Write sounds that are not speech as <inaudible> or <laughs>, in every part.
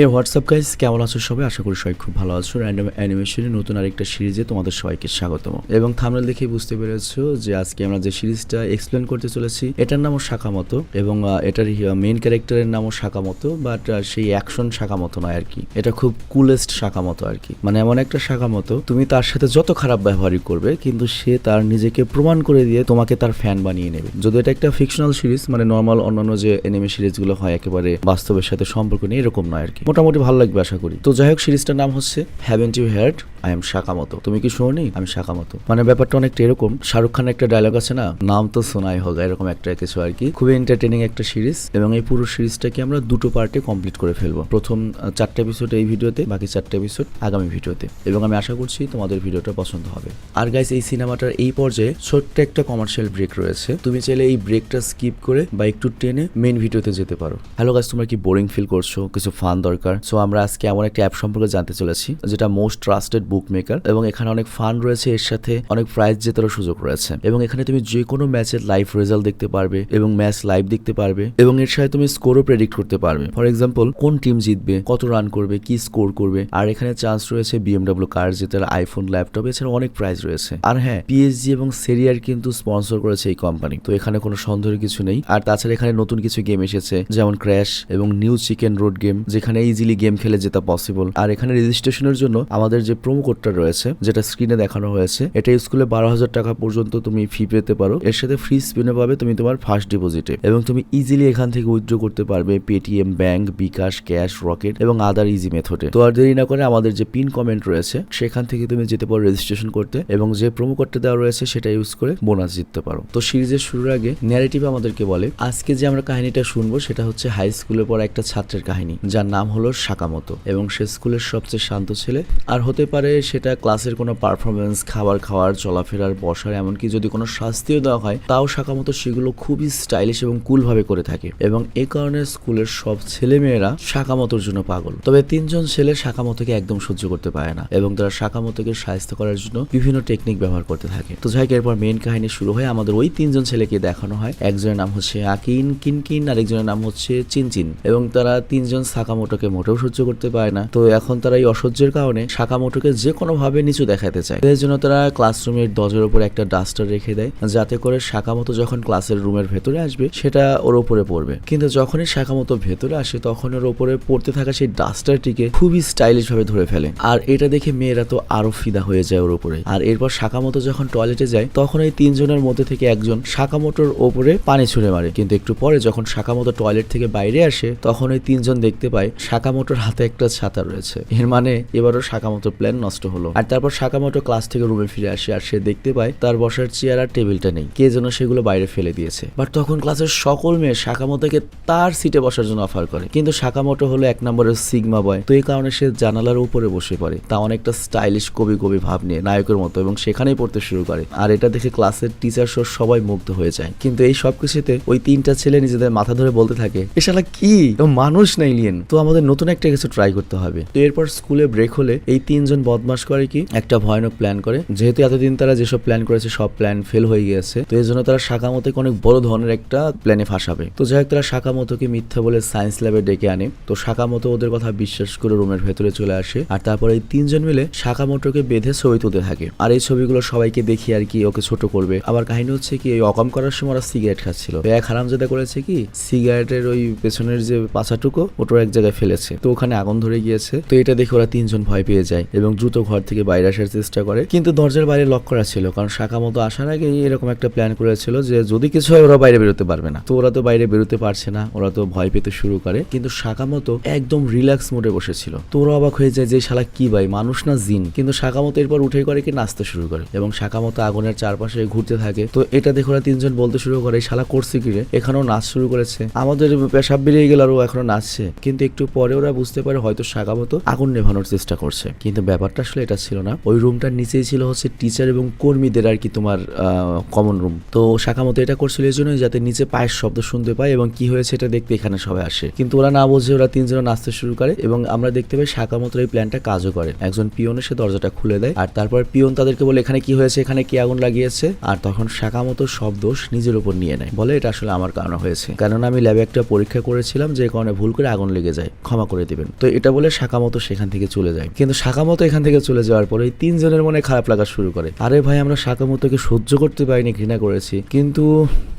হে WhatsApp guys কেমন আছো সবাই? আশা করি সবাই খুব ভালো আছো। র্যান্ডম অ্যানিমেশনের নতুন আরেকটা সিরিজে তোমাদের সবাইকে স্বাগতম। এবং থামনেল দেখে বুঝতে পেরেছ যে আজকে আমরা যে সিরিজটা এক্সপ্লেন করতে চলেছি, এটার নামও শাখামতো এবং এটার মেইন ক্যারেক্টারের নামও শাখামতো বাট সেই অ্যাকশন শাখামতো নয় আর কি। এটা খুব কুলেস্ট শাখামতো আর কি। মানে এমন একটা শাখামতো তুমি তার সাথে যত খারাপ ব্যবহারই করবে, কিন্তু সে তার নিজেকে প্রমাণ করে দিয়ে তোমাকে তার ফ্যান বানিয়ে নেবে। যদি এটা একটা ফিকশনাল সিরিজ মানে নর্মাল অন্যান্য যে এনিমে সিরিজগুলো হয়, একেবারে বাস্তবের সাথে সম্পর্ক নেই, এরকম নয় আর কি। মোটামুটি ভালো লাগবে আশা করি। তো যাই হোক, সিরিজটার নাম হচ্ছে have you heard I am Sakamoto তুমি কি শোনি আমি শাকামতো মানে ব্যাপারটা অনেকটা এরকম। শাহরুখ খানের একটা ডায়লগ আছে না? নাম তো শোনাই হোক, এরকম একটা কিছু আর কি। খুবই এন্টারটেনিং একটা সিরিজ এবং এই পুরো সিরিজটাকে আমরা দুটো পার্টে কমপ্লিট করে ফেলব। প্রথম চারটে এপিসোড এই ভিডিওতে, বাকি চারটে এপিসোড আগামী ভিডিওতে। এবং আমি আশা করছি তোমাদের ভিডিওটা পছন্দ হবে। আর গাইস এই সিনেমাটার এই পর্যায়ে ছোট্ট একটা কমার্শিয়াল ব্রেক রয়েছে। তুমি চাইলে এই ব্রেকটা স্কিপ করে বা একটু টেনে মেন ভিডিওতে যেতে পারো। হ্যালো গাইস তোমরা কি বোরিং ফিল করছ? কিছু ফান দরকার সো আমরা আজকে এমন একটা অ্যাপ সম্পর্কে জানতে চলেছি, যেটা মোস্ট ট্রাস্টেড বুক মেকার এবং এখানে অনেক ফান রয়েছে, এর সাথে অনেক প্রাইজ জেতারও সুযোগ রয়েছে। এবং এখানে তুমি যে কোনো ম্যাচের লাইভ রেজাল্ট দেখতে পারবে, এবং ম্যাচ লাইভ দেখতে পারবে, এবং এর সাথে তুমি স্কোরও প্রেডিক্ট করতে পারবে। ফর এক্সাম্পল কোন টিম জিতবে, কত রান করবে, কি স্কোর করবে, আর এখানে চান্স রয়েছে বিএমডাব্লিউ কার জেতার আইফোন ল্যাপটপ এছাড়া অনেক প্রাইজ রয়েছে। আর হ্যাঁ পিএসজি এবং সেরিয়ার কিন্তু স্পন্সর করেছে এই কোম্পানি তো এখানে কোনো সন্দেহের কিছু নেই। আর তাছাড়া এখানে নতুন কিছু গেম এসেছে, যেমন ক্র্যাশ এবং নিউ চিকেন রোড গেম যেখানে ইজিলি গেম খেলে জেতা পসিবল আর এখানে রেজিস্ট্রেশনের জন্য আমাদের যে প্রোমো কোডটা রয়েছে, যেটা স্ক্রিনে দেখানো হয়েছে, এটা ইউজ করলে বারো হাজার টাকা পর্যন্ত তুমি ফি পেতে পারো। এর সাথে ফ্রি স্পিনে পাবে তুমি তোমার ফার্স্ট ডিপোজিটে এবং তুমি ইজিলি এখান থেকে উইথড্র করতে পারবে Paytm bank bKash cash Rocket এবং আদার ইজি মেথডে তো আর দেরি না করে আমাদের যে পিন কমেন্ট রয়েছে, সেখান থেকে তুমি যেতে পারো রেজিস্ট্রেশন করতে এবং যে প্রোমো কোডটা দেওয়া রয়েছে, সেটা ইউজ করে বোনাস জিততে পারো। তো সিরিজের শুরুর আগে ন্যারেটিভ আমাদেরকে বলে, আজকে যে আমরা কাহিনীটা শুনব, সেটা হচ্ছে হাই স্কুলে পড়া একটা ছাত্রের কাহিনী, যার নাম হলো সাকামতো এবং সে স্কুলের সবচেয়ে শান্ত ছেলে। আর হতে পারে সেটা ক্লাসের কোনো পারফরমেন্স খাবার খাওয়ার, চলাফেরার, বসার, এমনকি যদি কোনো শাস্তিও দেওয়া হয়, তাও সাকামতো সেগুলো খুবই স্টাইলিশ এবং কুল ভাবে করে থাকে। এবং এ কারণে স্কুলের সব ছেলে মেয়েরা সাকামতোর জন্য পাগল। তবে তিনজন ছেলে সাকামতোকে একদম সহ্য করতে পারে না এবং তারা সাকামতোকে সাহায্য করার জন্য বিভিন্ন টেকনিক ব্যবহার করতে থাকে। তো যাই এরপর মেন কাহিনী শুরু হয় আমাদের ওই তিনজন ছেলেকে দেখানো হয়। একজনের নাম হচ্ছে আকিন, কিনকিন আর একজনের নাম হচ্ছে চিনচিন। এবং তারা তিনজন সাকামোটোকে মোটেও সহ্য করতে পারে না। তো এখন তারা এই অসহ্যের কারণে সাকামোটোকে যে কোনো ভাবে নিচু দেখাতে চায়। এর জন্য তারা ক্লাসরুমের দরজার উপর একটা ডাস্টার রেখে দেয়, যাতে করে সাকামতো যখন ক্লাসের রুমের ভেতরে আসবে, সেটা ওর উপরে পড়বে। কিন্তু যখনই সাকামতো ভেতরে আসে, তখন ওর উপরে পড়তে থাকা সেই ডাস্টারটিকে খুবই স্টাইলিশ ভাবে ধরে ফেলে। আর এটা দেখে মেয়েরা তো আরও ফিদা হয়ে যায় ওর উপরে। আর এরপর সাকামতো যখন টয়লেটে যায়, তখন এই তিনজনের মধ্যে থেকে একজন সাকামোটোর ওপরে পানি ছুঁড়ে মারে। কিন্তু একটু পরে যখন সাকামতো টয়লেট থেকে বাইরে আসে, তখন ওই তিনজন দেখতে পায় সাকামোটোর হাতে একটা ছাতা রয়েছে। এর মানে এবারও সাকামোটোর প্ল্যান নষ্ট হলো। আর তারপর সাকামোটো ক্লাস থেকে রুমে ফিরে আসে আর সে দেখতে পায় তার বসার চেয়ার আর টেবিলটা নেই। কে যেন সেগুলো বাইরে ফেলে দিয়েছে। বাট তখন ক্লাসের সকল মেয়ে সাকামোটোকে তার সিটে বসার জন্য অফার করে। কিন্তু সাকামোটো হলো এক নম্বরের সিগমা বয় তো এই কারণে সে জানালার উপরে বসে পড়ে। তা অনেকটা স্টাইলিশ কবি কবি ভাব নিয়ে নায়কের মতো এবং সেখানেই পড়তে শুরু করে। আর এটা দেখে ক্লাসের টিচার সহ সবাই মুগ্ধ হয়ে যায়। কিন্তু এই সবকিছুতে ওই তিনটা ছেলে নিজেদের মাথা ধরে বলতে থাকে, এ শালা কি? মানুষ না এলিয়েন তো আমাদের নতুন একটা কিছু ট্রাই করতে হবে। তো এরপর স্কুলে ব্রেক হলে এই তিনজন বদমাস করে কি? একটা ভয়ানক প্ল্যান করে। যেহেতু এতদিন তারা যেসব প্ল্যান করেছে, সব প্ল্যান ফেল হয়ে গিয়েছে। তো এই জন্য তারা শাখামতোকে অনেক বড় ধরনের একটা প্ল্যানে ফাঁসাবে। তো যাই হোক, তারা শাখামতোকে মিথ্যা বলে সায়েন্স ল্যাবে ডেকে আনে। তো শাখামতো ওদের কথা বিশ্বাস করে রুমের ভেতরে চলে আসে। আর তারপরে এই তিনজন মিলে শাখামোটোকে বেঁধে ছবি তুলতে থাকে। আর এই ছবিগুলো সবাইকে দেখি আর কি ওকে ছোট করবে। আবার কাহিনী হচ্ছে কি, এই অকাম করার সময় ওরা সিগারেট খাচ্ছিল। এক হারামজাদা করেছে কি সিগারেটের ওই পেছনের যে পাছাটুকু ওটা এক জায়গায় ফেলেছে। তো ওখানে আগুন ধরে গিয়েছে। তো এটা দেখে ওরা তিনজন ভয় পেয়ে যায় এবং দ্রুত ঘর থেকে বাইরে আসার চেষ্টা করে। কিন্তু দরজার বাইরে লক করা ছিল, কারণ শাখা মতো আসার আগে এরকম একটা প্ল্যান করেছিল যে যদি কিছু হয় ওরা বাইরে বেরোতে পারবে না। তো ওরা তো বাইরে বেরোতে পারছে না, ওরা তো ভয় পেতে শুরু করে। কিন্তু শাখা মতো একদম রিল্যাক্স মোডে বসেছিল। তো ওরা অবাক হয়ে যায় যে শালা কি ভাই, মানুষ না জিন? কিন্তু শাখামতো এরপর উঠে করে কি নাচতে শুরু করে এবং শাখামতো আগুনের চারপাশে ঘুরতে থাকে। তো এটা দেখে ওরা তিনজন বলতে শুরু করে শালা করছে কি রে? এখানেও নাচ শুরু করেছে। আমাদের পেশাব বেরিয়ে গেল আর ও এখনও নাচছে। কিন্তু একটু পরে ওরা বুঝতে পারে হয়তো শাখামতো আগুন নেভানোর চেষ্টা করছে। কিন্তু ব্যাপারটা আসলে এটা ছিল না। ওই রুমটার নিচেই ছিল হচ্ছে টিচার এবং কর্মীদের আর কি তোমার কমন রুম তো শাখামতো এটা করছিল এই জন্যই যাতে নিচে পায়ের শব্দ শুনতে পায় এবং কি হয়েছে এটা দেখতে এখানে সবাই আসে। কিন্তু ওরা না বোঝে ওরা তিনজন নাচতে শুরু করে এবং আমরা দেখতে পাই শাখামতো এই প্ল্যানটা কাজও করে। একজন পিয়ন এসে দরজাটা খুলে দেয় আর তারপর পিয়ন তাদেরকে বলে, এখানে কি হয়েছে? এখানে কি আগুন লাগিয়েছে? আর তখন শাখামতো সব দোষ নিজের উপর নিয়ে নেয়। বলে, এটা আসলে আমার কারণে হয়েছে। কারণ আমি ল্যাবে একটা পরীক্ষা করেছিলাম যে কারণে ভুল করে আগুন লেগে যায়। ক্ষমা করে দেবেন। তো এটা বলে সাকামতো সেখান থেকে চলে যায়। কিন্তু সাকামতো এখান থেকে চলে যাওয়ার পরে তিনজনের মনে খারাপ লাগা শুরু করে। আরে ভাই, আমরা সাকামতোকে সহ্য করতে পারিনি, ঘৃণা করেছি। কিন্তু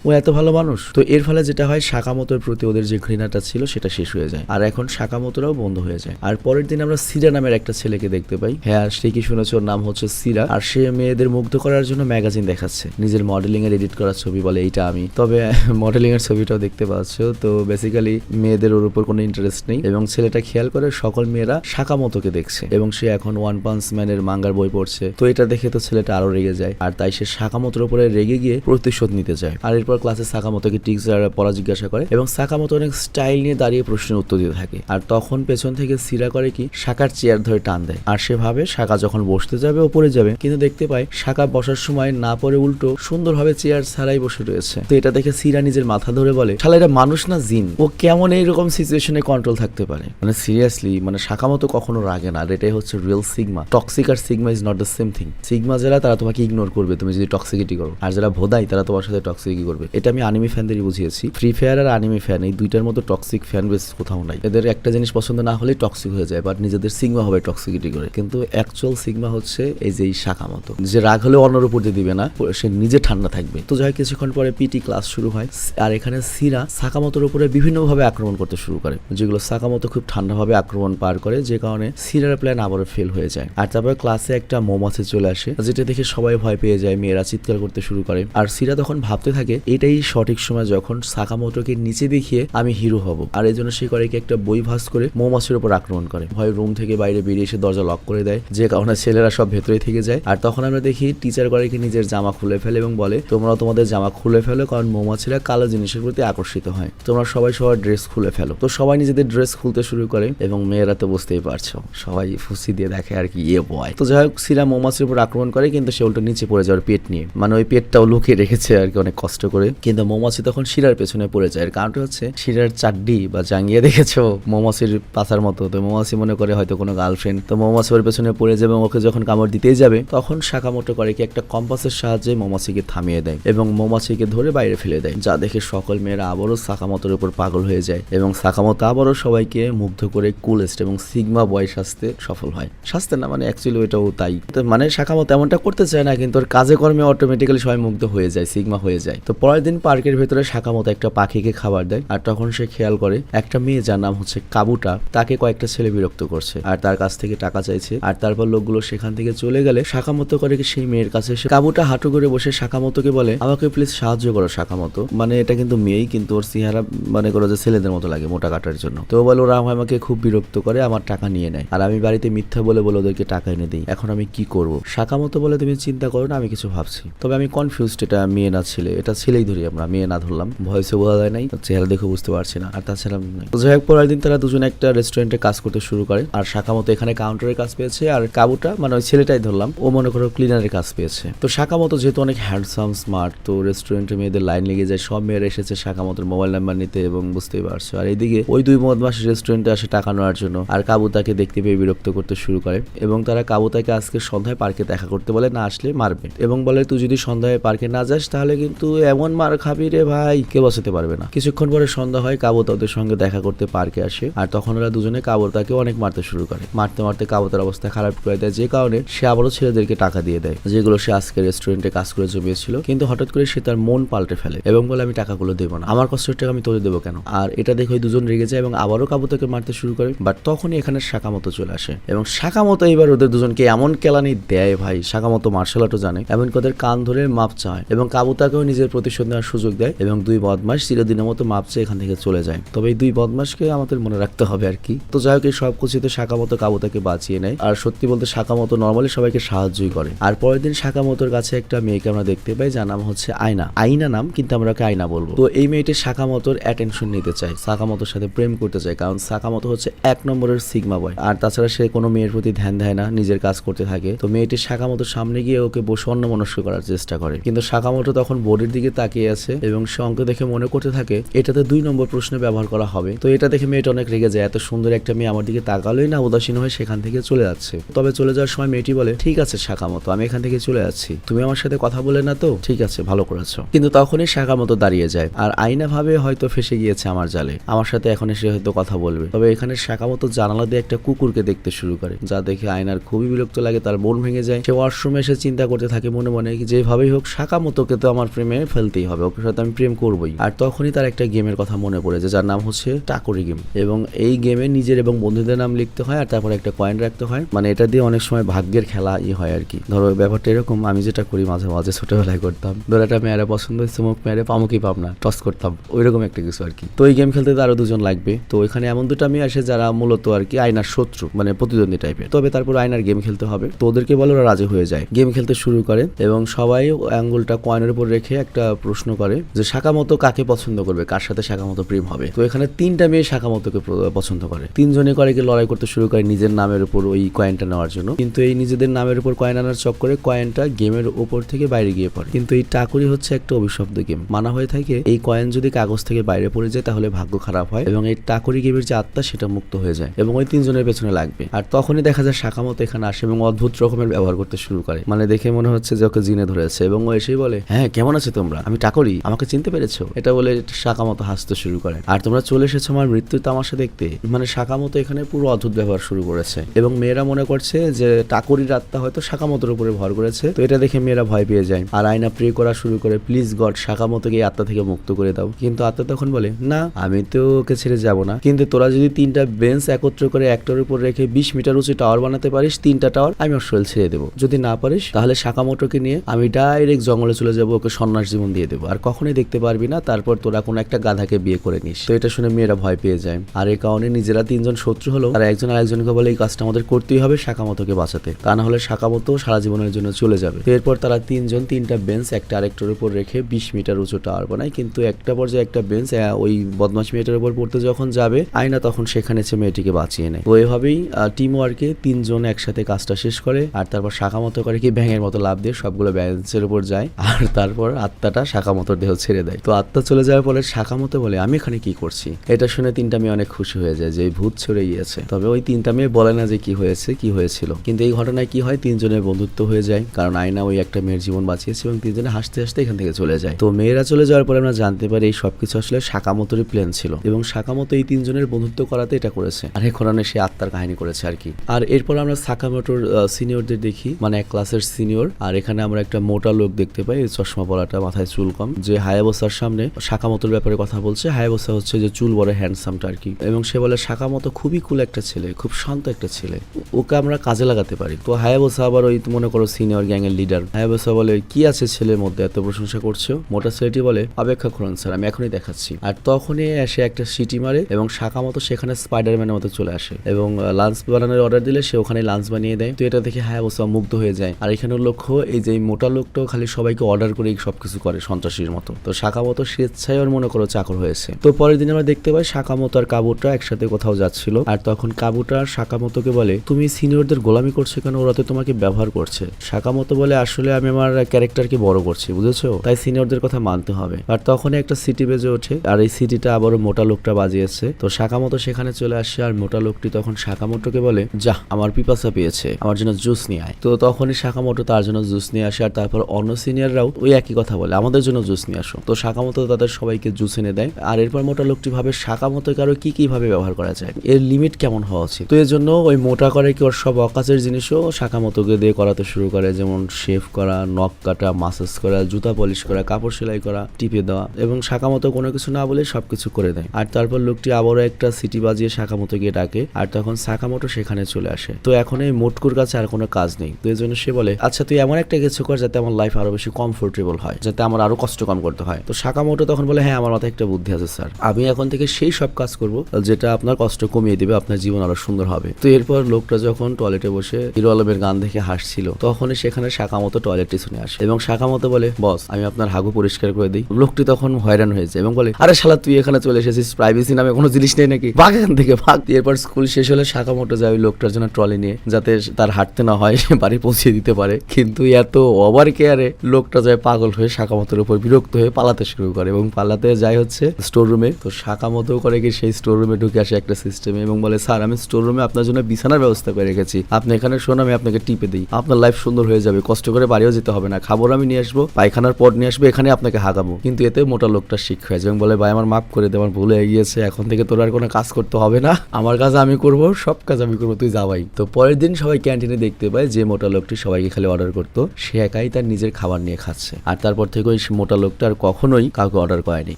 ও এত ভালো মানুষ। তো এর ফলে যেটা হয় সাকামতোর প্রতি ওদের যে ঘৃণাটা ছিল, সেটা শেষ হয়ে যায়। আর এখন সাকামতোরাও বন্ধ হয়ে যায়। আর পরের দিন আমরা সিরা নামের একটা ছেলেকে দেখতে পাই। হ্যাঁ সে কি শুনেছ? ওর নাম হচ্ছে সিরা। আর সে মেয়েদের মুগ্ধ করার জন্য ম্যাগাজিন দেখাচ্ছে। নিজের মডেলিং এর এডিট করার ছবি বলে, এইটা আমি। তবে <laughs> মডেলিং এর ছবিটাও দেখতে পাচ্ছ। তো বেসিক্যালি মেয়েদের ওর উপর কোনো ইন্টারেস্ট নেই। এবং ছেলেটা খেয়াল করে, সকল মেয়েরা সাকামতোকে দেখছে। এবং সে এখন ওয়ান পাঞ্চ ম্যানের মাঙ্গার বই পড়ছে। তো এটা দেখে তো ছেলেটা আরও রেগে যায়। আর তাই সে সাকামতোর উপরে রেগে গিয়ে প্রতিশোধ নিতে যায়। আর ক্লাসে সাকামতোকে টিচার পড়া জিজ্ঞাসা করে এবং সাকামতো অনেক স্টাইল নিয়ে দাঁড়িয়ে প্রশ্নের উত্তর দিতে থাকে। আর তখন পেছন থেকে সিরা করে কি শাকার চেয়ার ধরে টান দেয়। আর সে ভাবে শাকা যখন বসতে যাবে ওপরে যাবে। কিন্তু দেখতে পায় শাকা বসার সময় না পরে উল্টো সুন্দরভাবে চেয়ার ছাড়াই বসে রয়েছে। তো এটা দেখে সিরা নিজের মাথা ধরে বলে, শালা, এটা মানুষ না জিন? ও কেমন এইরকম সিচুয়েশনে কন্ট্রোল থাকতে পারে? মানে সিরিয়াসলি মানে শাখা মতো কখনো রাগে না। আর এটাই হচ্ছে real sigma toxic R sigma is not the same thing sigma যারা, তারা তোমাকে ইগনোর করবে। তুমি যদি টক্সিকিটি করো। আর যারা ভোদাই, তারা তোমার সাথে টক্সিকি করবে। এটা আমি আনিমি ফ্যানদেরই বুঝিয়েছি। ফ্রি ফায়ার আর আনিমি ফ্যান এই দুইটার মতো টক্সিক ফ্যান বেস কোথাও নাই। এদের একটা জিনিস পছন্দ না হলেই টক্সিক হয়ে যায় বাট নিজেদের সিগমা হবে টক্সিকিটি করে কিন্তু অ্যাকচুয়াল সিগমা হচ্ছে এই যে এই শাখা মতো। যে রাগ হলে অন্যর উপর দিয়ে দিবে না, সে নিজে ঠান্ডা থাকবে। তো যাই কিছুক্ষণ পরে পিটি ক্লাস শুরু হয়। আর এখানে সিরা সাকামতোর উপরে বিভিন্নভাবে আক্রমণ করতে শুরু করে, যেগুলো সাকামতো খুব ঠান্ডাভাবে আক্রমণ পার করে, যে কারণে সিরার প্ল্যান আবারও ফেল হয়ে যায়। আর তারপরে ক্লাসে একটা মৌমাছি চলে আসে, যেটা দেখে সবাই ভয় পেয়ে যায়, মেয়েরা চিৎকার করতে শুরু করে। আর সিরা তখন ভাবতে থাকে এটাই সঠিক সময় যখন সাকামোটোকে নিচে দেখিয়ে আমি হিরো হব। আর এই জন্য সে করে কি একটা বই ভাস করে মৌমাছির উপর আক্রমণ করে। ভয় রুম থেকে বাইরে বেরিয়ে এসে দরজা লক করে দেয়। যে কারণে ছেলেরা সব ভেতরে থেকে যায়। আর তখন আমরা দেখি টিচার করে কি নিজের জামা খুলে ফেলে এবং বলে তোমরা তোমাদের জামা খুলে ফেলো কারণ মৌমাছিরা কালো জিনিসের প্রতি আকর্ষিত হয়। তোমরা সবাই সবার ড্রেস খুলে ফেলো। তো সবাই নিজেদের ড্রেস খুলতে শুরু করে এবং মেয়েরা তো বুঝতেই পারছ, সবাই ফুসি দিয়ে দেখে আর কি ইয়ে বয় তো যাই হোক, সিরা মৌমাছির উপর আক্রমণ করে, কিন্তু সে উল্টো নিচে পড়ে যাওয়ার পেট নিয়ে। মানে ওই পেটটাও লুকিয়ে রেখেছে আর কি, অনেক কষ্ট করে। কিন্তু মৌমাছি তখন শিরার পেছনে পড়ে যায়। এর কারণটা হচ্ছে শিরার চাড্ডি বা জাঙ্গিয়ে দেখেছ? মৌমাছির পাতার মতো। তো মৌমাছি মনে করে হয়তো কোনো গার্লফ্রেন্ড তো মৌমাছি ওর পেছনে পড়ে যাবে ওকে যখন কামড় দিতেই যাবে, তখন শাখা মোটো করে কি একটা কম্পাসের সাহায্যে মৌমাছিকে থামিয়ে দেয় এবং মৌমাছিকে ধরে বাইরে ফেলে দেয়। যা দেখে সকল মেয়েরা আবারও সাকামতোর উপর পাগল হয়ে যায় এবং সাকামতো আবারও সবাইকে মুগ্ধ করে কুলেস্ট এবং সিগমা বয় সাজতে সফল হয়। সাজতে না মানে অ্যাকচুয়ালি ওইটাও তাই। তো মানে সাকামতো এমনটা করতে চায় না, কিন্তু ওর কাজে কর্মে অটোমেটিক্যালি সবাই মুগ্ধ হয়ে যায় সিগমা হয়ে যায়। তো পরের দিন পার্কের ভেতরে সাকামতো একটা পাখিকে খাবার দেয়, আর তখন সে খেয়াল করে একটা মেয়ে যার নাম হচ্ছে কাবুটা, তাকে কয়েকটা ছেলে বিরক্ত করছে, আর তার কাছ থেকে টাকা চাইছে, আর তারপর লোকগুলো সেখান থেকে চলে গেলে শাখামতো করে সেই মেয়ের কাছে এসে কাবুটা হাঁটু করে বসে শাখামতোকে বলে, আমাকে প্লিজ সাহায্য করো শাখামতো মানে এটা কিন্তু মেয়েই, কিন্তু ওর চেহারা মানে করো যে ছেলেদের মতো লাগে মোটা কাটার জন্য। তো বলে, ওরা আমাকে খুব বিরক্ত করে, আমার টাকা নিয়ে নেয়। আর আমি বাড়িতে মিথ্যা বলে বলে ওদেরকে টাকা এনে দিই, এখন আমি কি করব? শাখামতো বলে, তুমি চিন্তা করো না, আমি কিছু ভাবছি। তবে আমি কনফিউজড এটা মেয়ে না ছেলে, এটা ছেলেই ধরি আমরা, মেয়ে না ধরলাম। ভয়েসে বোঝা যায় নাই, চেহারা দেখে বুঝতে পারছি না। আর তাছাড়া যাই পরের দিন তারা দুজন একটা রেস্টুরেন্টে কাজ করতে শুরু করে। আর শাখামতো এখানে কাউন্টারের কাজ পেয়েছে, আর কাবুটা মানে ওই ছেলেটাই ধরলাম, ও মনে করো ক্লিনারের কাজ পেয়েছে। তো শাখামতো যেহেতু অনেক হ্যান্ডসাম স্মার্ট তো রেস্টুরেন্টে মেয়েদের লাইন লেগে যায়, সব মেয়েরা এসেছে শাখামতোর মোবাইল নাম্বার নিতে এবং বুঝতেই পারছ। আর এইদিকে ওই দুই বদমাস রেস্টুরেন্টে আসে টাকা নেওয়ার জন্য, আর কাবু তাকে দেখতে পেয়ে বিরক্ত করতে শুরু করে। এবং তারা কাবু তাকে আজকে সন্ধ্যায় পার্কে দেখা করতে বলে, না আসলে মারবে। এবং বলে, তুই যদি সন্ধ্যায় পার্কে না যাস, তাহলে কিন্তু এমন মার খাবি রে ভাই। কেউ বাঁচাতে পারবে না। কিছুক্ষণ পরে সন্ধ্যা হয় কাবু তাদের সঙ্গে দেখা করতে পার্কে আসে। আর তখন ওরা দুজনে কাবুতাকে অনেক মারতে শুরু করে। মারতে মারতে কাবুতার অবস্থা খারাপ করে দেয়, যে কারণে সে আবারও ছেলেদেরকে টাকা দিয়ে দেয়, যেগুলো সে আজকে রেস্টুরেন্টে কাজ করে জমিয়েছিল। কিন্তু হঠাৎ করে সে তার মন পাল্টে ফেলে এবং বলে, আমি টাকাগুলো দেবো না। আমার কষ্টের টাকা আমি তোদের দেবো কেন? আর এটা দেখে ওই দুজন রেগে যায় এবং আবারও কাবুতাকে মারতে শুরু করে। বাট তখনই এখানে শাকামতো চলে আসে। এবং শাকামতো এবার ওদের দুজনকে এমন কেলানি দেয় ভাই, শাকামতো মার্শাল আর্টও জানে। এমনকি ওদের কান ধরে মাপ চায় এবং কাবুতাকেও নিজের প্রতিশোধ নেওয়ার সুযোগ দেয় এবং দুই বদমাস চিরদিনের মতো মাপ চেয়ে এখান থেকে চলে যায়। তবে এই দুই বদমাসকে আমাদের মনে রাখতে হবে আর কি। তো যাই হোক, এই সব কিছুতে শাকামতো কাবুতাকে বাঁচিয়ে নেয়। আর সত্যি বলতে শাকামতো নর্মালি সবাইকে সাহায্যই করে। আর পরের দিন শাকামতোর কাছে একটা মেয়েকে আমরা দেখতে পাই, যার নাম হচ্ছে আয়না। আইনা নাম, কিন্তু আমরা ওকে আয়না বলব। তো এই মেয়েটি শাকামতোর অ্যাটেনশন নিতে চায় সাকামতোর সাথে প্রেম করতে চায়, কারণ সাকামতো হচ্ছে এক নম্বরের সিগমা বয় আর তাছাড়া সে কোনো মেয়ের প্রতি ধ্যান দেয় না, নিজের কাজ করতে থাকে। তো মেয়েটি শাকামতোর সামনে গিয়ে ওকে বসে অন্য মনস্ক করার চেষ্টা করে। কিন্তু শাকামতো তখন বোর্ডের দিকে তাকিয়ে আছে এবং সে অঙ্ক দেখে মনে করতে থাকে, এটাতে দুই নম্বর প্রশ্নে ব্যবহার করা হবে। তো এটা দেখে মেয়েটা অনেক রেগে যায়। এত সুন্দর একটা মেয়ে আমার দিকে তাকালোই না, উদাসীন হয়ে সেখান থেকে চলে যাচ্ছে। তবে চলে যাওয়ার সময় মেয়েটি বলে, ঠিক আছে শাকামতো আমি এখান থেকে চলে যাচ্ছি। তুমি আমার সাথে কথা বলে না তো? ঠিক আছে, ভালো করেছ। কিন্তু তখনই শাকামতো দাঁড়িয়ে যায়। আর আইনা ভাবে হয়তো ফেসে গিয়েছে আমার জালে। আমার সাথে এখন এসে হয়তো কথা বলবে। তবে এখানে শাকামতো জানালা দিয়ে একটা কুকুরকে দেখতে শুরু করে, যা দেখে আয়নার খুবই বিরক্ত লাগে, তার মন ভেঙে যায়। সে ওয়াশরুমে এসে চিন্তা করতে থাকে মনে মনে, যেভাবেই হোক শাকামতোকে তো আমার প্রেমে ফেলতেই হবে, ওকে সাথে আমি প্রেম করবই। আর তখনই তার একটা গেমের কথা মনে পড়েছে যার নাম হচ্ছে টাকুরি গেম। এবং এই গেমে নিজের এবং বন্ধুদের নাম লিখতে হয় আর তারপর একটা কয়েন রাখতে হয়। মানে এটা দিয়ে অনেক সময় ভাগ্যের খেলা ই হয় আর কি। ধরো, ব্যাপারটা এরকম, আমি যেটা করি মাঝে মাঝে ছোটবেলায় করতাম। ধরো একটা মেয়েরা পছন্দ হচ্ছে মুখ মেয়েরে পামুকি পাম না টস করতাম। ওই রকম একটা কিছু আর কি। তো এই গেম খেলতে তো আরও দুজন লাগবে। তো এখানে এমন দুটো মেয়ে আসে যারা মূলত আর কি আয়নার শত্রু মানে প্রতিদ্বন্দ্বী টাইপের তবে তারপর আয়নার গেম খেলতে হবে। তো ওদেরকে বলে ওরা রাজি হয়ে যায়। গেম খেলতে শুরু করে এবং সবাই আঙ্গুলটা কয়েনের উপর রেখে একটা প্রশ্ন করে যে শাখামতো কাকে পছন্দ করবে? কার সাথে শাখামতো প্রেম হবে? তো এখানে তিনটা মেয়ে শাখামতোকে প- পছন্দ করে। তিনজনে করে কি লড়াই করতে শুরু করে নিজের নামের উপর ওই কয়েনটা নেওয়ার জন্য। কিন্তু এই নিজেদের নামের উপর কয়েন আনার চক্করে কয়েনটা গেমের উপর থেকে বাইরে গিয়ে পড়ে। কিন্তু এই টাকুরি হচ্ছে একটা অভিশপ্ত গেম মানা হয়ে থাকে, এই কয়েন যদি কাগজ থেকে বাইরে পড়ে যায়, তাহলে ভাগ্য খারাপ হয় এবং এই টাকুরি গেমের যে আত্মা, সেটা মুক্ত হয়ে যায় এবং ওই তিনজনের পেছনে লাগবে। আর তখনই দেখা যায় শাখামতো এখানে আসে এবং অদ্ভুত রকমের ব্যবহার করতে শুরু করে। মানে দেখে মনে হচ্ছে যে ওকে জিনে ধরেছে এবং ও এসেই বলে হ্যাঁ কেমন আছে তোমরা? আমি টাকরি আমাকে চিনতে পেরেছ? এটা বলে শাখামতো হাসতে শুরু করে। আর তোমরা চলে এসেছ আমার মৃত্যুর তামাশা দেখতে। মানে শাখামতো এখানে পুরো অদ্ভুত ব্যবহার শুরু করেছে। এবং মেয়েরা মনে করছে যে টাকরির আত্মা হয়তো শাখামতোর উপরে ভর করেছে। তো এটা দেখে মেয়েরা ভয় পেয়ে যায়। আর আয়না প্রে করা শুরু করে, প্লিজ গড শাখামতোকে এই আত্মা থেকে মুক্ত করে দাও। কিন্তু আত্মা তখন বলে, না, আমি তো ওকে ছেড়ে যাব না। কিন্তু তোরা যদি তিনটা বেঞ্চ একত্র করে একটার উপর রেখে বিশ মিটার উঁচু টাওয়ার বানাতে পারিস, তিনটা টাওয়ার আমি শরীর ছেড়ে দেবো। যদি না পারিস, তাহলে শাখামোটোকে নিয়ে আমি ডাইরেক্ট জঙ্গলে চলে যাব, ওকে সন্ন্যাস জীবন দিয়ে দেবো। আর কখনোই দেখতে পারবি না, তারপর তোরা কোনো একটা গাধাকে বিয়ে করে নিস। তো এটা শুনে মেয়েরা ভয় পেয়ে যায়। আর এই কারণে নিজেরা তিনজন শত্রু হলো আর একজন আরেকজনকে বলে এই কাজটা আমাদের করতেই হবে শাখামতোকে বাঁচাতে। তা না হলে শাখামতো সারা জীবনের জন্য চলে যাবে। এরপর তারা তিনজন, তিনটা বেঞ্চ, একটা আরেকটার উপর রেখে বিশ মিটার উঁচু টাওয়ার বানায়। কিন্তু একটা পর্যায়ে একটা বেঞ্চ ওই বদমাশ মেয়েটার উপর পড়তে যখন যাবে, আয়না তখন সেখানে সে মেয়েটিকে বাঁচিয়ে নেয়। তো এভাবেই টিম ওয়ার্কে তিনজন একসাথে কাজটা শেষ করে, আর তারপর শাখা মতো করে কি ব্যাঙের মতো লাভ দিয়ে সবগুলো বেঞ্চের উপর যায়। আর তারপর আত্মাটা শাখা মতোর দেহ ছেড়ে দেয়। তো আত্মা চলে যাওয়ার পরে শাখা মতো বলে, আমি এখানে কি করছি? এটা শুনে তিনটা মেয়ে অনেক খুশি হয়ে যায় যে ভূত ছেড়ে গিয়েছে। তবে ওই তিনটা মেয়ে বলে না যে, কি হয়েছে? কি হয়েছিল? কিন্তু এই ঘটনায় কি হয়, তিনজনের বন্ধুত্ব হয়ে যায়। কারণ আয়না ওই একটা মেয়ের জীবন বাঁচিয়েছে এবং তিনজনে হাসতে হাসতে এখান থেকে চলে যায়। তো মেয়েরা চলে যাওয়ার পরে আমরা জানতে পারি, এই সবকিছু আসলে শাকামতোরই প্ল্যান ছিল। এবং শাকামতো এই তিনজনের বন্ধুত্ব করাতে এটা করেছে। আর এই কোরআনে সে আত্মার কাহিনী করেছে আর কি। আর এরপর আমরা সাকামোটোর সিনিয়রদের দেখি। মানে এক ক্লাসের সিনিয়র আর এখানে আমরা একটা মোটা লোক দেখতে পাই চশমা পরাটা মাথায় চুল কম যে হায়াবসার সামনে শাকামতোর ব্যাপারে কথা বলছে, হায়াবসা হচ্ছে যে চুল বড় হ্যান্ডসামটা আর কি। এবং সে বলে শাকামতো খুবই কুল একটা ছেলে, খুব শান্ত একটা ছেলে। ওকে আমরা কাজে লাগাতে পারি। তো হায়াবসা আবার ওই, মনে করো সিনিয়র গ্যাং এর লিডার হায়াবসা বলে, কি আছে ছেলের মধ্যে? এত প্রশংসা করছ? মোটা ছেলেটি বলে অপেক্ষা করুন স্যার, আমি এখনই দেখাচ্ছি। আর তখনই এসে একটা সিটি মারে এবং শাখা মতো সেখানে স্পাইডারম্যানের মতো চলে আসে। এবং লাঞ্চ বানানোর অর্ডার দিলে সে ওখানে লাঞ্চ বানিয়ে দেয়। তো এটা দেখে হ্যাঁ অবশ্য মুগ্ধ হয়ে যায়। আর এখানে লক্ষ্য এই যে মোটা লোকটাও খালি সবাইকে অর্ডার করে সবকিছু করে সন্ত্রাসীর মতো। তো শাখা মতো স্বেচ্ছায় ওর মনে করো চাকর হয়েছে। তো পরের দিন আমরা দেখতে পাই শাখা মতো আর কাবুটা একসাথে কোথাও যাচ্ছিল। আর তখন কাবুটা শাখা মতোকে বলে, তুমি সিনিয়রদের গোলামি করছ কেন? ওরা তো তোমাকে ব্যবহার করছে। শাখা মতো বলে, আসলে আমি আমার ক্যারেক্টারকে বড় করছি, বুঝেছ? তাই সিনিয়রদের কথা মানতে হবে। আর তখনই একটা সিটি বেজে ওঠে, আর এই সিটিটা আবারও মোটা লোকটা বাজিয়েছে। তো শাকামতো সেখানে চলে আসে, আর মোটা লোকটি তখন শাকামোটোকে বলে যা আমার পিপাসা পেয়েছে, আমার জন্য জুস নিয়ে আয়। তো তখনই শাকামোটো তার জন্য জুস নিয়ে আসে, আর তারপর অন্য সিনিয়ররাও ওই একই কথা বলে। আমাদের জন্য জুস নিয়ে আসো। তো শাকামতো তাদের সবাইকে জুস এনে দেয়। আর এরপর মোটা লোকটি ভাবে শাকামতোকে আরও কি কি ভাবে ব্যবহার করা যায়? এর লিমিট কেমন হওয়া উচিত? তো এর জন্য ওই মোটা করে কি ওর সব অকাজের জিনিসও শাকামতোকে দিয়ে করাতে শুরু করে। যেমন শেভ করা, নখ কাটা, মাসাজ করা, জুতা পলিশ করা, কাপড় সেলাই করা, টিপে দেওয়া এবং শাকামতো কোনো কিছু না বলে সবকিছু করে দেয়। আর তারপর লোকটি আবারও একটা সিটি বাজিয়ে শাকামতো গিয়ে ডাকে আর তখন সাকামতো সেখানে চলে আসে। তো এখন এই মোটকুর কাছে আর কোনো কাজ নেই। তো এই জন্য সে বলে আচ্ছা তুই এমন একটা কিছু কর যাতে আমার লাইফ আরও বেশি কমফোর্টেবল হয়, যাতে আমার আরও কষ্ট কম করতে হয়। তো শাকামতো তখন বলে হ্যাঁ আমার মাথায় একটা বুদ্ধি আছে, স্যার। আমি এখন থেকে সেই সব কাজ করব, যেটা আপনার কষ্ট কমিয়ে দিবে, আপনার জীবন আরও সুন্দর হবে। তো এরপর লোকটা যখন টয়লেটে বসে হিরো আলমের গান দেখে হাসছিল তখন সেখানে শাকামতো টয়লেটে শুনে আসে এবং শাকামতো বলে, বস, আমি আপনার হাগু পরিষ্কার করে দিই। লোকটি তখন হয়রান হয়েছে এবং বলে, আরে শালা, তুই এখানে চলে এসেছিস প্রাইভেসি নামে কোনো জিনিস নেই নাকি? ভাগ এখান থেকে, ভাগ। এরপর স্কুল শেষ হলে শাখা মোটো যায় ওই লোকটার জন্য ট্রলি নিয়ে, যাতে তার হাঁটতে না হয় বাড়ি পৌঁছে দিতে পারে। কিন্তু এত ওভার কেয়ারে লোকটা যায় পাগল হয়ে শাখা মতোর উপর বিরক্ত হয়ে পালাতে শুরু করে এবং পালাতে যায় হচ্ছে স্টোর রুমে তো শাখা মতো করে কি সেই স্টোর রুমে ঢুকে আসে একটা সিস্টেমে এবং বলে, স্যার, আমি স্টোর রুমে আপনার জন্য বিছানার ব্যবস্থা করে রেখেছি। আপনি এখানে শোন, আমি আপনাকে টিপে দিই। আপনার লাইফ সুন্দর হয়ে যাবে, কষ্ট করে বাড়িও যেতে হবে না। খাবার আমি নিয়ে আসব, পায়খানার পর নিয়ে আসব এখানে আপনাকে হাগাবো কিন্তু এতে মোটা লোকটা শিখ হয়েছে এবং বলে, ভাই, আমার মাফ করে দে, আমার ভুল গিয়েছে। এখন থেকে তোর আর কোনো কাজ করতে হবে না। আমার কাজ আমি করব, সব কাজ আমি করব, তুই যাবাই তো পরের দিন সবাই ক্যান্টিনে দেখতে পায় যে মোটা লোকটি সবাইকে খালি অর্ডার করতো। সে একাই তার নিজের খাবার নিয়ে খাচ্ছে। আর তারপর থেকে ওই মোটা লোকটা আর কখনোই কাউকে অর্ডার করেনি।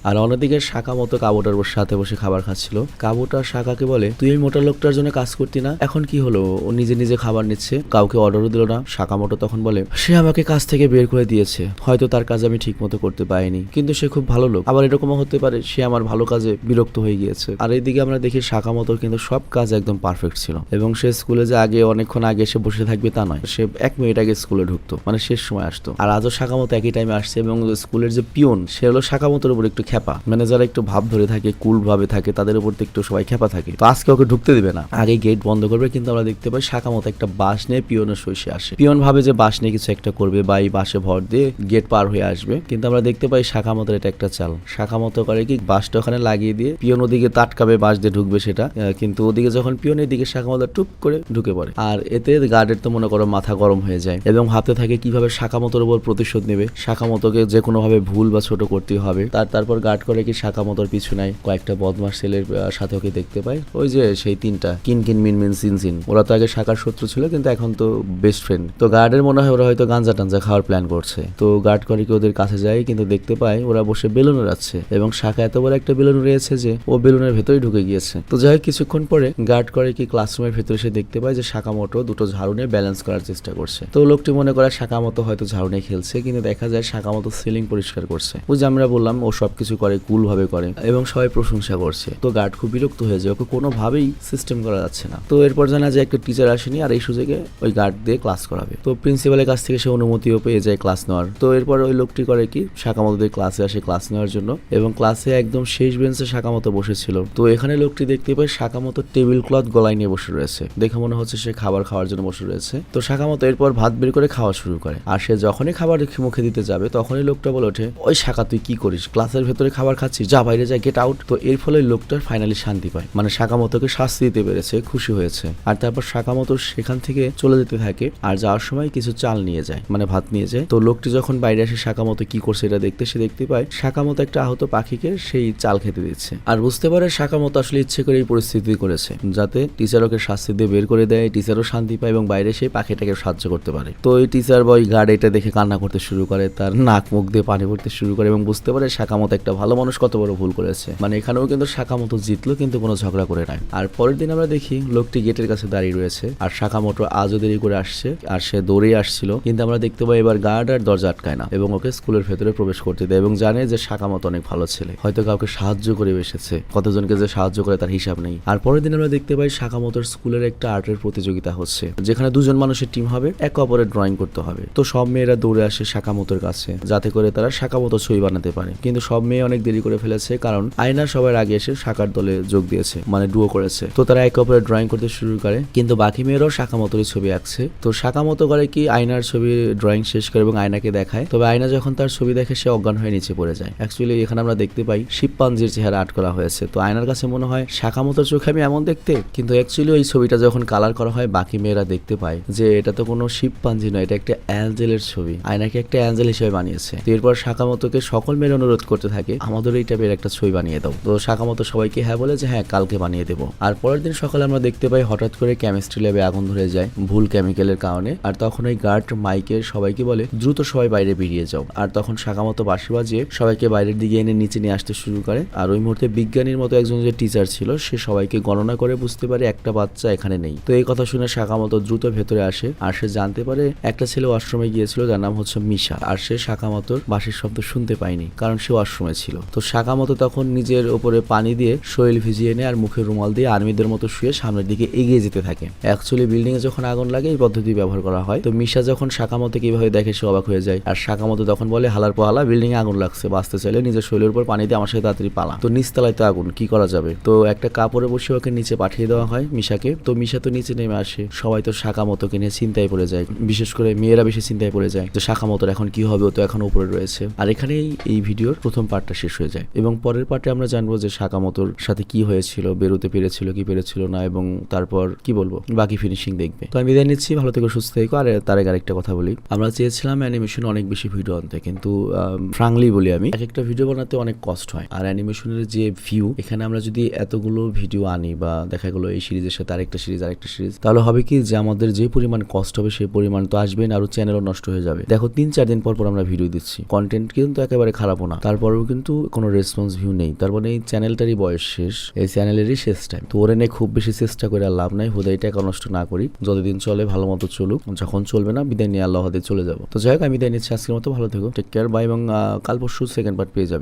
আর অন্যদিকে শাখা মতো কাবুটার সাথে বসে খাবার খাচ্ছিল। কাবুটা শাখাকে বলে, তুই এই মোটা লোকটার জন্য কাজ করতি না? এখন কি হলো? ও নিজে নিজে খাবার নিচ্ছে, কাউকে অর্ডারও দিল না। শাখা মোটো তখন বলে, সে আমাকে কাজ থেকে বের করে দিয়েছে। হয়তো তার কাজ আমি ঠিক মতো করতে পারিনি। কিন্তু সে খুব ভালো লোক। আবার এরকমও হতে পারে, সে আমার ভালো কাজে বিরক্ত হয়ে গিয়েছে। আর এইদিকে আমরা দেখি শাখা মতো কিন্তু সব কাজ একদম পারফেক্ট ছিল। এবং সে স্কুলে যে আগে, অনেকক্ষণ আগে এসে বসে থাকবে তা নয়। সে এক মিনিট আগে স্কুলে ঢুকতো। মানে শেষ সময় আসতো। আর আজও শাখা মতো একই টাইমে আসছে এবং স্কুলের যে পিয়ন, সে হলো শাখা মতোর উপর একটু খেপা মানে যারা একটু ভাব ধরে থাকে, কুল ভাবে থাকে, তাদের উপর একটু সবাই খেপা থাকে। তো আজকে ওকে ঢুকতে দিবে না। আগে গেট বন্ধ করবে, কিন্তু আমরা দেখতে পাই শাখা মতো একটা বাস নিয়ে পিয়নের শৈশে আসে। পিয়ন ভাবে যে বাস নিয়ে কিছু একটা করবে বা এই বাসে ভর দিয়ে গেট পার হয়ে আসবে, কিন্তু আমরা দেখতে পাই শাখা মতোর এটা একটা চাল। শাখা মতো করে কি বাসটা ওখানে লাগিয়ে দিয়ে পিয়ন ওদিকে তাটকাবে বাস দিয়ে ঢুকবে সেটা। কিন্তু ওদিকে যখন পিয়নের দিকে শাখা মতো টুপ করে ঢুকে পড়ে। আর এতে গার্ডের তো মনে করো মাথা গরম হয়ে যায়। এবং হাতে থাকে কীভাবে শাখা মতোর উপর প্রতিশোধ নেবে। শাখা মতোকে যে কোনো ভাবে ভুল বা ছোট করতে হবে। তার, তারপর গার্ড করে কি শাখা মতোর পিছু নাই। কয়েকটা বদমাস ছেলের সাথে ওকে দেখতে পায় ওই যে সেই তিনটা। কিন কিন, মিন মিন, সিন সিন। ওরা তো আগে শাখার শত্রু ছিল, কিন্তু এখন তো বেস্ট ফ্রেন্ড তো গার্ডের মনে হয় ওরা হয়তো গাঞ্জা টাঞ্জা খাওয়ার প্ল্যান করছে। তো গার্ড করে কি ওদের কাছে যায়, কিন্তু দেখতে পায় ওরা বসে বেলুন উড়াচ্ছে। এবং শাখা এত বড় একটা বেলুন রয়েছে যে ও বেলুনের ভেতরে ঢুকে গিয়েছে। তো যাই কিছুক্ষণ পরে গার্ড করে কি ক্লাসরুমের ভেতরে সে দেখতে পায় যে শাখা মোটো দুটো ঝাড়ু নিয়ে ব্যালেন্স করার চেষ্টা করছে। তো লোকটি মনে করে শাখা মতো হয়তো ঝাড়ু নিয়ে খেলছে, কিন্তু দেখা যায় শাখা মতো সিলিং পরিষ্কার করছে। ওই যে আমরা বললাম, ও সবকিছু করে কুল ভাবে করে এবং সবাই প্রশংসা করছে। তো গার্ড খুব বিরক্ত হয়ে যায়, ওকে কোনোভাবেই সিস্টেম করা যাচ্ছে না। তো এরপর জানা যায় একটা টিচার আসেনি আর এই সুযোগে ওই গার্ড দিয়ে ক্লাস করাবে। তো প্রিন্সিপালের কাছ থেকে সে অনুমতিও পেয়ে যায় ক্লাস নেওয়ার। তো এরপর ওই লোকটি করে কি? শাখা মতো ক্লাসে আসে ক্লাস নেওয়ার জন্য এবং ক্লাসে একদম শেষ বেঞ্চে শাখা মতো বসেছিল। তো এখানে লোকটি দেখতে পায় শাখা মতো টেবিল ক্লথ গলায় নিয়ে বসে রয়েছে। দেখে মনে হচ্ছে সে খাবার খাওয়ার জন্য বসে রয়েছে। তো শাখা মতো এরপর ভাত বের করে খাওয়া শুরু করে। আর সে যখনই খাবার মুখে দিতে যাবে, তখনই লোকটা বলে ওঠে, ওই শাখা তুই কি করিস? ক্লাসের ভেতরে খাবার খাচ্ছিস? যা, বাইরে যা গেট আউট তো এর ফলে লোকটার ফাইনালি শান্তি পায়। মানে শাখা মতোকে শাস্তি দিতে পেরেছে, খুশি হয়েছে। আর তারপর শাখা মতো সেখান থেকে চলে যেতে থাকে আর যাওয়ার সময় কিছু চাল নিয়ে যায় মানে ভাত নিয়ে যায়। তো লোকটি যখন বাইরে আসে শাখা মতো কি করছে এটা দেখতে, সে দেখতে পায় শাখা মতো একটা আহত পাখিকে সেই চাল খেতে দিচ্ছে। আর বুঝতে পারে শাখা মতো আসলে ইচ্ছে করে এই পরিস্থিতি করেছে, যাতে টিচার ওকে শাস্তি দিয়ে বের করে দেয় টিচারও শান্তি পায় এবং বাইরে সেই পাখিটাকে সাহায্য করতে পারে। তো এই টিচার বা ওই গার্ড এটা দেখে কান্না করতে শুরু করে, তার নাক মুখ দিয়ে পানি পড়তে শুরু করে এবং বুঝতে পারে শাখা মতো একটা ভালো মানুষ কত বড় ভুল করেছে। মানে এখানেও কিন্তু শাখা মতো জিতলো কিন্তু কোনো ঝগড়া করে নাই। আর পরের দিন আমরা দেখি লোকটি গেটের কাছে দাঁড়িয়ে রয়েছে আর শাখা মতো আজও দেরি করে আসছে আর সে দৌড়ে আসছিল। কিন্তু আমরা দেখতে পাই এবার গার্ড আর দরজা আটকায় না এবং ওকে স্কুলের ভেতরে প্রবেশ করতে দেয় এবং জানে যে শাখা মতো অনেক ভালো ছেলে। হয়তো কাউকে সাহায্য করে এসেছে। কতজনকে যে সাহায্য করে তার হিসাব নেই। আর পরের দিন আমরা দেখতে পাই শাখা মতোর স্কুলের একটা আর্টের প্রতিযোগিতা হচ্ছে, যেখানে দুজন মানুষের টিম হবে, এক অপরের ড্রয়িং করতে হবে। তো সব মেয়েরা দৌড়ে আসে শাখা মতোর কাছে, যাতে করে তারা শাখা মতো ছবি বানাতে পারে। কিন্তু সব মেয়ে অনেক দেরি করে ফেলেছে কারণ আয়না সবার আগে এসে শাখার দলে যোগ দিয়েছে মানে ডুও করেছে। তো তারা একে অপরের ড্রয়িং করতে শুরু করে, কিন্তু বাকি মেয়েরাও শাখা মতোরই ছবি আঁকছে। তো শাখা মতো করে কি আয়নার ছবি ড্রয়িং শেষ করে এবং আয়নাকে দেখায়? তবে আয়না যখন তার ছবি দেখে সে অজ্ঞান হয়ে নিচে পড়ে যায়। অ্যাকচুয়ালি এখানে আমরা দেখতে পাই শিবপাঞ্জির চেহারা আর্ট করা হয়েছে। তো আয়নার কাছে মনে হয় শাখা মতোর চোখে আমি এমন দেখতে, কিন্তু অ্যাকচুয়ালি ওই ছবিটা যখন কালার করা হয়, বাকি মেয়েরা দেখতে পায় যে এটা তো কোনো শিবপাঞ্জি নয়, এটা একটা অ্যাঞ্জেলের ছবি। আয়নাকে একটা অ্যাঞ্জেল হিসেবে বানিয়েছে। তো এরপর শাখামতোকে সকল মেয়ের অনুরোধ করতে থাকে আমাদের এই টাইপের একটা ছবি বানিয়ে দাও। তো শাখামতো সবাইকে হ্যাঁ বলে যে হ্যাঁ কালকে বানিয়ে দেবো। আর পরের দিন সকালে আমরা দেখতে পাই হঠাৎ করে কেমিস্ট্রি ল্যাবে আগুন ধরে যায় ভুল কেমিক্যালের কারণে। আর তখন ওই গার্ড মাইকে সবাইকে বলে, দ্রুত সবাই বাইরে বেরিয়ে যাও। আর তখন শাখামতো বাঁশি বাজিয়ে সবাইকে বাইরের দিকে এনে নিচে নিয়ে আসতে শুরু করে। আর ওই মুহূর্তে বিজ্ঞানীর মতো একজন যে টিচার ছিল, সে সবাইকে গণনা করে বুঝতে পারে একটা বাচ্চা এখানে নেই। তো এই কথা শুনে শাখামতো দ্রুত ভেতরে আসে। আর সে জানতে পারে একটা ছেলে ওয়াশরুমে গিয়েছিল, যার নাম হচ্ছে মিশা। আর সে শাখামতোর বাঁশির শব্দ শুনতে পায়নি কারণ সে ওয়াশরুমে ছিল। তো শাখামতো তখন নিজের ওপরে পানি দিয়ে শরীর ভিজিয়ে নেয় আর মুখে রুমাল দিয়ে আর্মিদের মতো শুয়ে সামনের দিকে এগিয়ে যেতে থাকে। অ্যাকচুয়ালি বিল্ডিং এ যখন আগুন লাগে, এই পদ্ধতি ব্যবহার করা হয়। তো মিশা যখন শাখামতো কীভাবে দেখে, সে অবাক হয়ে যায়। আর শাখামতো তখন বলে, হালার পোহালা বিল্ডিং এ আগুন লাগছে, বাঁচতে চাইলে নিজের শরীরের উপর পানি দিয়ে আমার সাথে তাড়াতাড়ি পালা। তো নিচতলায় তো আগুন, কি করা যাবে? তো একটা কাপড়ে বসে ওকে নিচে পাঠিয়ে দেওয়া হয় মিশাকে। তো মিশা তো নিচে নেমে আসে। সবাই তো শাখা মতোকে নিয়ে চিন্তায় পড়ে যায়। বিশেষ করে মেয়েরা বেশি চিন্তায় পড়ে যায় তো শাখা মতোর এখন কি হবে, ও তো এখন উপরে রয়েছে। আর এখানেই এই ভিডিওর প্রথম পার্টটা শেষ হয়ে যায়। এবং পরের পার্টে আমরা জানব যে শাখা মতোর সাথে কি হয়েছিল, বেরোতে পেরেছিল, কি পেরেছিল না, এবং তারপর কি বলব, বাকি ফিনিশিং দেখবে। তো আমি বিদায় নিচ্ছি, ভালো থেকে, সুস্থ থেকো। আর তার আগে আরেকটা কথা বলি। আমরা চেয়েছিলাম অ্যানিমেশন অনেক বেশি ভিডিও আনতে, কিন্তু ফ্রাঙ্কলি বলি আমি এক একটা ভিডিও বানাতে অনেক কষ্ট হয়। আর অ্যানিমেশনের যে ভিউ এখানে আমরা যদি এতগুলো ভিডিও আনি বা দেখা গেলো এই সিরিজের সাথে আরেকটা সিরিজ আরেকটা সিরিজ, তাহলে হবে কি যে আমাদের যে পরিমাণ কষ্ট হবে, সেই পরিমাণ তো আসবে না, আরও চ্যানেলও নষ্ট হয়ে যাবে। দেখো, তিন চার দিন পর পর আমরা ভিডিও দিচ্ছি। কন্টেন্ট কিন্তু একেবারে খারাপও না। তারপরেও কিন্তু কোনো রেসপন্স ভিউ নেই। তার মানে এই চ্যানেলটারই বয়স শেষ। এই চ্যানেলেরই শেষ টাইম তো ওরে নিয়ে খুব বেশি চেষ্টা করে আর লাভ নাই। হুদাইটা নষ্ট না করি। যতদিন চলে, ভালো মতো চলুক। যখন চলবে না, বিদায় নিয়ে আল্লাহ হাতে চলে যাব। তো যাই হোক, আমি বিদায় নিচ্ছি। আজকের মতো ভালো থেকো। টেক কেয়ার বাই এবং কাল পরশু সেকেন্ড পার্ট পেয়ে যাবে।